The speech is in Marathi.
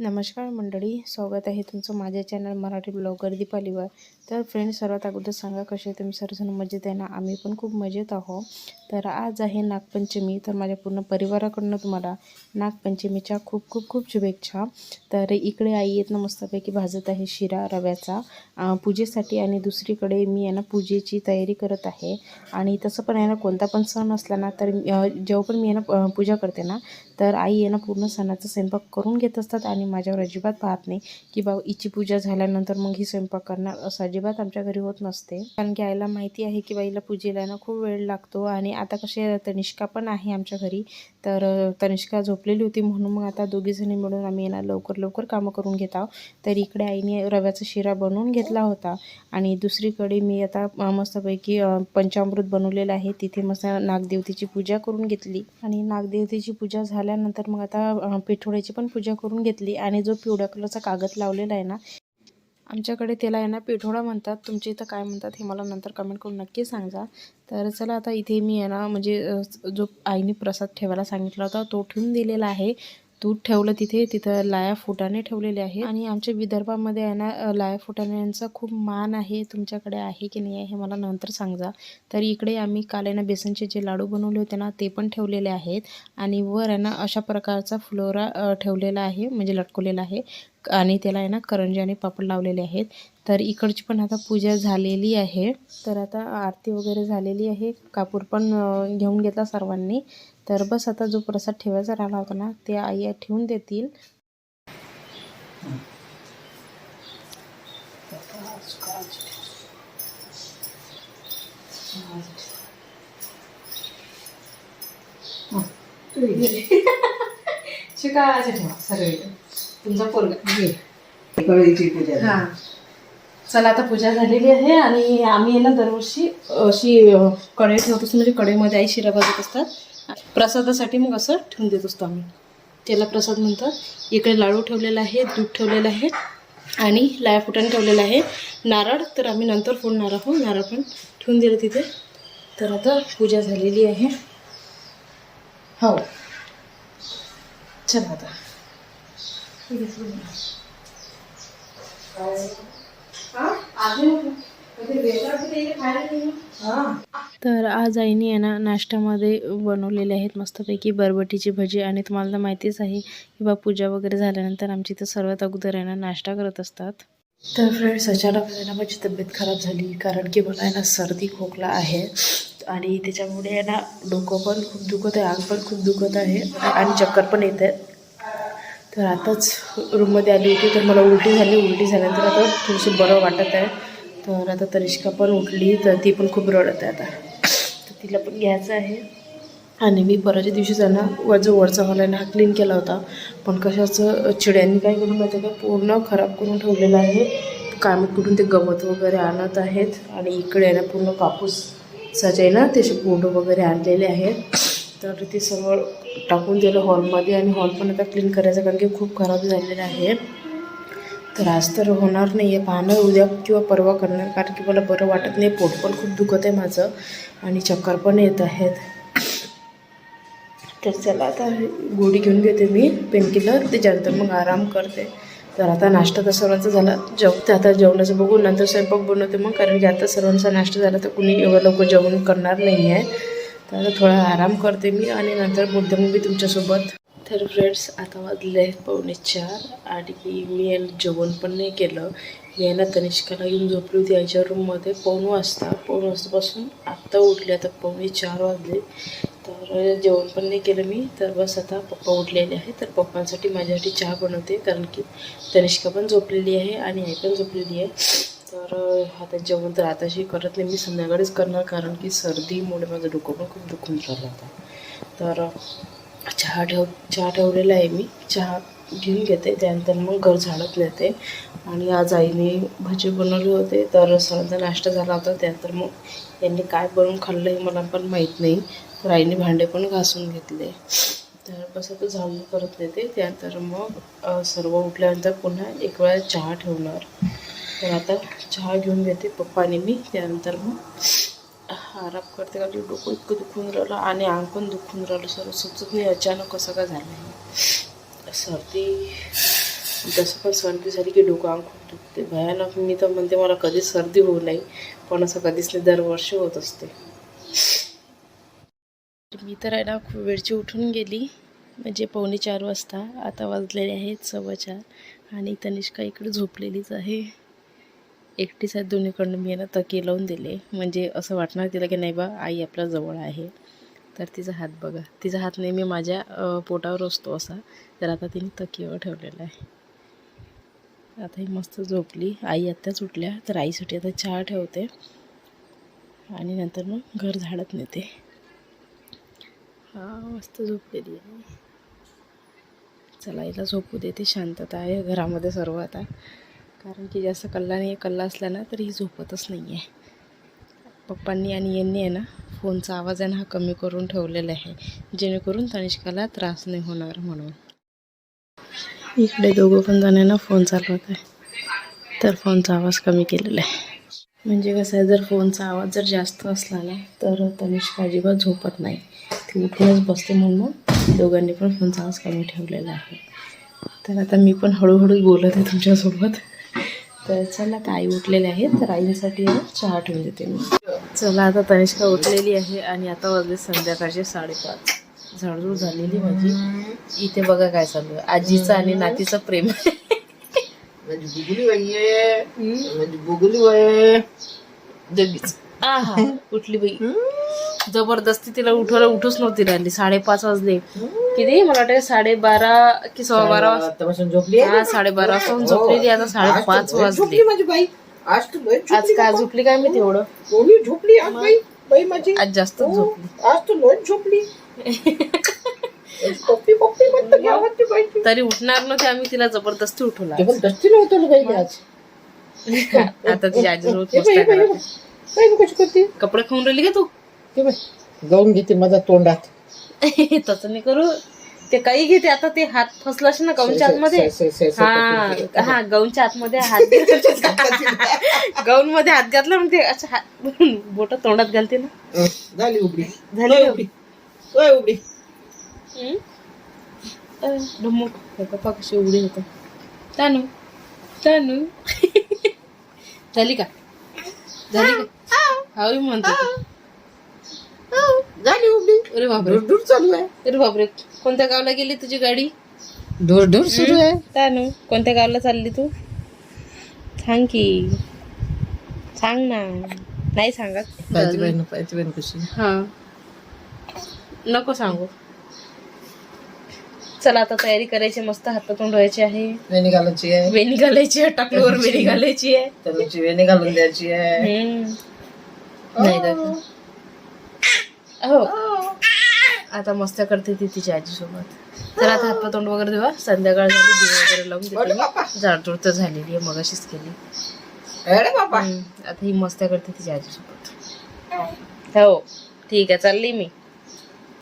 नमस्कार मंडळी स्वागत आहे तुमचं माझ्या चॅनल मराठी ब्लॉगर दीपालीवर. तर फ्रेंड्स सर्वात अगोदर सांगा कसे तुम्ही? सर्वजण मजेत आहे ना? आम्ही पण खूप मजेत आहो तर आज आहे नागपंचमी. तर माझ्या पूर्ण परिवाराकडनं तुम्हाला नागपंचमीच्या खूप खूप खूप शुभेच्छा. तर इकडे आई येत ना मस्तपैकी भाजत आहे शिरा रव्याचा. पूजेसाठी आणि दुसरीकडे मी आहे ना पूजेची तयारी करत आहे. आणि तसं पण आहे ना कोणता पण सण असला ना तर जेव्हा पण मी आहे ना पूजा करते ना तर आई आहे ना पूर्ण सणाचा स्वयंपाक करून घेत असतात आणि माझ्यावर अजिबात पाहत नाही की बाबा हिची पूजा झाल्यानंतर मग ही स्वयंपाक करणार असं अजिबात आमच्या घरी होत नसते. कारण की आईला माहिती आहे की बाईला पूजेला ना खूप वेळ लागतो आणि आता कसे तनिष्का पण आहे आमच्या घरी तर तनिष्का झोपलेली होती म्हणून मग आता दोघीजणी मिळून आम्ही ना लवकर लवकर कामं करून घेत आहोत. तर इकडे आईने रव्याचा शिरा बनवून घेतला होता आणि दुसरीकडे मी आता मस्तपैकी पंचामृत बनवलेलं आहे. तिथे मस्त नागदेवतेची पूजा करून घेतली आणि नागदेवतेची पूजा झाल्यानंतर मग आता पिठोळ्याची पण पूजा करून घेतली आणि जो पिवळ्या कलरचा कागद लावलेला आहे ना आमच्याकडे त्याला आहे ना पिठोळा म्हणतात. तुमच्या इथं काय म्हणतात हे मला नंतर कमेंट करून नक्की सांगा. तर चला आता इथे मी आहे ना म्हणजे जो आईने प्रसाद ठेवायला सांगितला होता तो ठेवून दिलेला आहे. दूध ठेवलं तिथे तिथं लाया फुटाणे ठेवलेले आहे आणि आमच्या विदर्भामध्ये आहे ना लाया लाया फुटाण्यांचा खूप मान आहे तुमच्याकडे आहे की नाही आहे हे मला नंतर सांगा. तर इकडे आम्ही काल आहे ना बेसनचे जे लाडू बनवले होते ना ते पण ठेवलेले आहेत. आणि वर आहे ना अशा प्रकारचा फ्लोरा ठेवलेला आहे म्हणजे लटकवलेला आहे. आणि त्याला आहे ना करंजी आणि पापड लावलेले आहेत. तर इकडची पण आता पूजा झालेली आहे. तर आता आरती वगैरे झालेली आहे. कापूर पण घेऊन घेतला सर्वांनी. तर बस आता जो प्रसाद ठेवायचा राहिला होता ना ते आई ठेवून देतील. शिकायचे ठेवा सगळे तुमचा पोरगा. कळीची पूजा हा. चला आता पूजा झालेली आहे आणि आम्ही आहे ना दरवर्षी अशी कढई ठेवत असतो म्हणजे कढईमध्ये आई शिरा भाजत असतात. प्रसादासाठी मग असं ठेवून देत असतो आम्ही. त्याला प्रसाद म्हणतात. इकडे लाडू ठेवलेला आहे दूध ठेवलेलं आहे आणि लाया फुटाने ठेवलेलं आहे. नारळ तर आम्ही नंतर फोडणार आहोत. नारळ पण ठेवून दिलं तिथे. तर आता पूजा झालेली आहे. हो. चला आता. तर आज आईने यांना नाश्त्यामध्ये बनवलेले आहेत मस्तपैकी बरबटीची भजी आणि तुम्हाला तर माहितीच आहे की बा पूजा वगैरे झाल्यानंतर आमची इथं सर्वात अगोदर यांना नाश्ता करत असतात. तर फ्रेंड्स अचानक आहे ना माझी तब्येत खराब झाली कारण की मला यांना ना सर्दी खोकला आहे आणि त्याच्यामुळे यांना डोकं पण खूप दुखत आहे अंग पण खूप दुखत आहे आणि चक्कर पण येत आहे तर आताच रूममध्ये आली होती तर मला उलटी झाली उलटी झाल्यानंतर आता थोडीशी बरं वाटत आहे. तर आता तरिष्का पण उठली तर ती पण खूप रडत आहे आता. तर तिला पण घ्यायचं आहे. आणि मी परवाच्या दिवशी त्यांना वर जो वरचा हॉल आहे ना हा क्लीन केला होता. पण कशाचं चिड्यांनी काय करून माहिती का? पूर्ण खराब करून ठेवलेलं आहे. कामात कुठून ते गवत वगैरे आणत आहेत. आणि इकडे आहे ना पूर्ण कापूस सजायला ना त्याचे फोटो वगैरे आणलेले आहेत. तर ते सर्व टाकून दिलं हॉलमध्ये आणि हॉल पण आता क्लीन करायचं कारण की खूप खराब झालेलं आहे. तर आज तर होणार नाही आहे पाहणं उद्या किंवा परवा करणार कारण की मला बरं वाटत नाही. पोट पण खूप दुखत आहे माझं आणि चक्कर पण येत आहेत. तर चला आता गोडी घेऊन घेते मी पेनकिलर त्याच्यानंतर मग आराम करते. तर आता नाश्ता तर सर्वांचा झाला. जेवते आता जेवणाचं बघून नंतर स्वयंपाक बनवते मग कारण की आता सर्वांचा नाश्ता झाला तर कुणी एवढं लवकर जेवण करणार नाही आहे तर थोडा आराम करते मी आणि नंतर बोलते मग मी तुमच्यासोबत. तर फ्रेंड्स आता वाजले आहेत पावणे चार आणि मी याला जेवण पण नाही केलं. मी यांना तनिष्काला घेऊन झोपली होती याच्या रूममध्ये पाऊण वाजता पाऊण वाजतापासून आत्ता उठले आता पावणे चार वाजले. तर जेवण पण नाही केलं मी. तर बस आता पप्पा उठलेले आहे तर पप्पांसाठी माझ्यासाठी चहा बनवते कारण की तनिष्का पण झोपलेली आहे आणि आई पण झोपलेली आहे. तर आता जेवण तर आताशी करत नाही. मी संध्याकाळीच करणार कारण की सर्दीमुळे माझं डोकं पण खूप दुखून राहिलं आता. तर चहा ठेव चहा ठेवलेला आहे मी. चहा घेऊन घेते. त्यानंतर मग घर झाडत नेते. आणि आज आईने भजी बनवले होते. तर सर्वांचा नाश्ता झाला होता. त्यानंतर मग यांनी काय बनवून खाल्लं हे मला पण माहीत नाही. तर आईने भांडे पण घासून घेतले. तर बस आता झाडू करत नेते. त्यानंतर मग सर्व उठल्यानंतर पुन्हा एक वेळा चहा ठेवणार. तर आता चहा घेऊन घेते पप्पाने मी. त्यानंतर मग आराम करते कारण की डोकं इतकं दुखून राहिलं आणि अंग पण दुखून राहिलं. सर्व सुचत नाही अचानक कसं काय झालं सर्दी. जसं पण सर्दी झाली की डोकं अंग खूप दुखते. भयानक. मी तर म्हणते मला कधीच सर्दी होऊ नये पण असं कधीच नाही. दरवर्षी होत असते. मी तर आहे ना खूप वेळची उठून गेली. म्हणजे पावणे चार वाजता. आता वाजलेले आहेत सव्वा चार. आणि तनिष्का इकडे झोपलेलीच आहे. एकटीच आहेत दोन्हीकडनं मी ना तकी लावून दिले. म्हणजे असं वाटणार तिला की नाही बा आई आपल्या जवळ आहे. तर तिचा हात बघा. तिचा हात नेहमी माझ्या पोटावर असतो असा. तर आता तिने तकीवर ठेवलेला आहे. आता ही मस्त झोपली. आई आत्ताच उठल्या. तर आईसाठी आता चहा ठेवते. आणि नंतर मग घर झाडत नेते. हा मस्त झोपलेली आहे. चला हिला झोपू देते. शांतता आहे घरामध्ये सर्व आता. कारण की जास्त कल्ला नाही आहे कल्ला असला ना तर ही झोपतच नाही आहे पप्पांनी आणि यांनी आहे ना फोनचा आवाज आहे ना हा कमी करून ठेवलेला आहे जेणेकरून तनिष्काला त्रास नाही होणार म्हणून. इकडे दोघं पण जणांना फोन चालवत आहे तर फोनचा आवाज कमी केलेला आहे. म्हणजे कसं आहे जर फोनचा आवाज जर जास्त असला ना तर तनिष्का अजिबात झोपत नाही. ती उठूनच बसते म्हणून मग दोघांनी पण फोनचा आवाज कमी ठेवलेला आहे. तर आता मी पण हळूहळू बोलत आहे तुमच्यासोबत. तर चला आई उठलेले आहेत. तर आईंसाठी चहा ठेवून देते मी. चला आता तनिष्का उठलेली आहे आणि आता वाजले संध्याकाळचे साडेपाच. झाडझूड झालेली माझी. इथे बघा काय चालू आहे. आजीचं आणि नातीचं प्रेम. आहे. आहे. जगीच आहा उठली बाई. जबरदस्ती तिला उठवायला उठूच नव्हती राहिली. साडेपाच वाजले. किती? मला वाटतं साडेबारा की सव्वा बारा वाजता. झोपली हा साडेबारा वाजता झोपलेली आता साडेपाच झोपली वाजले माझी बाई. आज झोपली काय झोपली काय मी तेवढं कोणी झोपली आज बाई. बाई माझी. आज जास्त झोपली. आज तर लय झोपली. ती तरी उठणार नव्हती आम्ही तिला जबरदस्ती उठवला ते पण दस्ती नव्हतं बाई आज. आता तिची आजी रोज हे हे हे कशी करते? कपडे खाऊन राहिली का तू? ते गाऊन घेते माझ्या तोंडात. तसं नाही करू. ते काही घेते आता ते हात फसला असेल ना गाऊनच्या आतमध्ये? हा हा गाऊनच्या आतमध्ये हात गाऊन मध्ये हात घातला मग ते अच्छा हात बोट तोंडात घालते ना. झाली उघडी. झाली ओय, का? उघडी. ओय, उघडी. हम्म? अं, ढमुक पप्पा कशी उघडी होतं तानू तानू. झाली का? झाली का? हा म्हणतो. अरे बापरे. दूर दूर चालू आहे. अरे बापरे. कोणत्या गावला गेली तुझी गाडी? दूर दूर सुरू आहे. तानू कोणत्या गावाला चालली तू? सांग की. सांग ना. नाही सांगत. कशी? हा. नको सांगू. चला आता तयारी करायची मस्त हात तोंड धुवायचे आहे. वेणी घालायची आहे. वेणी घालायची आहे टाकलीवर वेणी घालायची आहे. वेणी घालून द्यायची आहे. नाही. हो. आता मस्त करते ती तिच्या आजीसोबत. तर आता हातपाय तोंड वगैरे देवा संध्याकाळ झाली दिवे वगैरे लावून देते मी. झाडझूड तर झालेली आहे मगाशीच केली. आता ही मस्त करते तिच्या आजीसोबत. हो ठीक आहे चालली मी.